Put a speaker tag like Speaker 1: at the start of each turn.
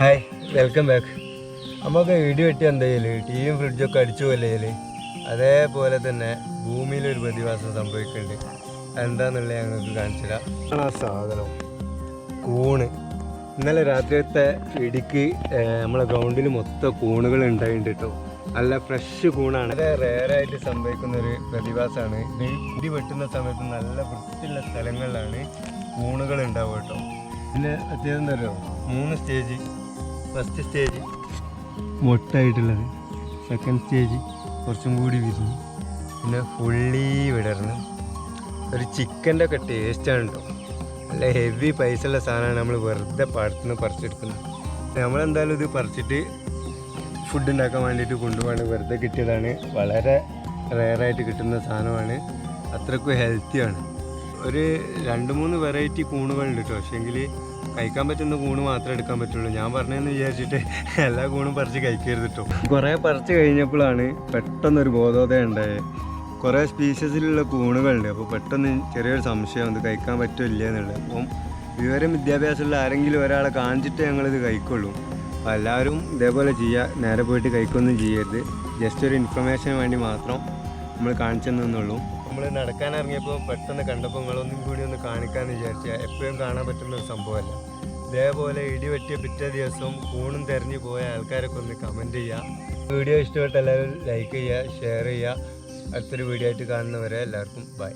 Speaker 1: Hi welcome back നമുക്ക് ഇടി വെട്ടി എന്താ ചെയ്യൽ? ടിവിയും ഫ്രിഡ്ജൊക്കെ അടിച്ചു പോലെയല്ലേ അതേപോലെ തന്നെ ഭൂമിയിൽ ഒരു പ്രതിഭാസം സംഭവിക്കുന്നുണ്ട് എന്താന്നുള്ളത് ഞങ്ങൾക്ക് കാണിച്ചില്ല ആ സാധനം. കൂണ്. ഇന്നലെ രാത്രിയത്തെ ഇടിക്ക് നമ്മളെ ഗ്രൗണ്ടിൽ മൊത്തം കൂണുകൾ ഉണ്ടായിട്ടുണ്ട് കേട്ടോ നല്ല ഫ്രഷ് കൂണാണ്. അത് റെയറായിട്ട് സംഭവിക്കുന്ന ഒരു പ്രതിഭാസമാണ് ഇത് ഇടി വെട്ടുന്ന സമയത്ത് നല്ല വൃത്തിയുള്ള സ്ഥലങ്ങളിലാണ് കൂണുകൾ ഉണ്ടാവുക കേട്ടോ പിന്നെ അത്യാവശ്യം തരുമോ മൂന്ന് സ്റ്റേജ് ഫസ്റ്റ് സ്റ്റേജ് മൊട്ടായിട്ടുള്ളത്. സെക്കൻഡ് സ്റ്റേജ് കുറച്ചും കൂടി വിരിഞ്ഞു. പിന്നെ ഫുള്ളി വിടർന്ന്. ഒരു ചിക്കന്റെ ഒക്കെ ടേസ്റ്റാണ് കേട്ടോ നല്ല ഹെവി പൈസ ഉള്ള സാധനമാണ് നമ്മൾ വെറുതെ പാടത്തുനിന്ന് പറിച്ചെടുക്കുന്നത്. നമ്മളെന്തായാലും ഇത് പറിച്ചിട്ട് ഫുഡ് ഉണ്ടാക്കാൻ വേണ്ടിയിട്ട് കൊണ്ടുപോകാണ് വെറുതെ കിട്ടിയതാണ്. വളരെ റെയറായിട്ട് കിട്ടുന്ന സാധനമാണ്. അത്രക്കും ഹെൽത്തിയാണ് ഒരു രണ്ട് മൂന്ന് വെറൈറ്റി കൂണുകളുണ്ട് കേട്ടോ പക്ഷേങ്കിൽ കഴിക്കാൻ പറ്റുന്ന കൂണ് മാത്രമേ എടുക്കാൻ പറ്റുള്ളൂ. ഞാൻ പറഞ്ഞതെന്ന് വിചാരിച്ചിട്ട് എല്ലാ കൂണും പറിച്ച് കഴിക്കരുത് കേട്ടോ കുറേ പറിച്ച് കഴിഞ്ഞപ്പോഴാണ് പെട്ടെന്നൊരു ബോധോദയം ഉണ്ടായത്. കുറേ സ്പീഷ്യസിലുള്ള കൂണുകളുണ്ട്. അപ്പോൾ പെട്ടെന്ന് ചെറിയൊരു സംശയം ഇത് കഴിക്കാൻ പറ്റില്ല എന്നുള്ളത്. അപ്പം വിവരം വിദ്യാഭ്യാസമുള്ള ആരെങ്കിലും ഒരാളെ കാണിച്ചിട്ട് ഞങ്ങളിത് കഴിക്കുള്ളൂ. അപ്പോൾ എല്ലാവരും ഇതേപോലെ ചെയ്യുക നേരെ പോയിട്ട് കഴിക്കൊന്നും ചെയ്യരുത്. ജസ്റ്റ് ഒരു ഇൻഫർമേഷന് വേണ്ടി മാത്രം നമ്മൾ കാണിച്ചു തന്നുള്ളൂ നമ്മൾ നടക്കാൻ ഇറങ്ങിയപ്പോൾ പെട്ടെന്ന് കണ്ടപ്പോൾ നിങ്ങളൊന്നും കൂടി ഒന്ന് കാണിക്കാമെന്ന് വിചാരിച്ചാൽ എപ്പോഴും കാണാൻ പറ്റുന്ന ഒരു സംഭവമല്ല ഇതേപോലെ ഇടി വെട്ടിയ പിറ്റേ ദിവസം കൂണും തെരഞ്ഞു പോയ ആൾക്കാരൊക്കെ ഒന്ന് കമന്റ് ചെയ്യുക വീഡിയോ ഇഷ്ടപ്പെട്ട എല്ലാവരും ലൈക്ക് ചെയ്യുക ഷെയർ ചെയ്യുക അടുത്തൊരു വീഡിയോ ആയിട്ട് കാണുന്നവരെ എല്ലാവർക്കും ബൈ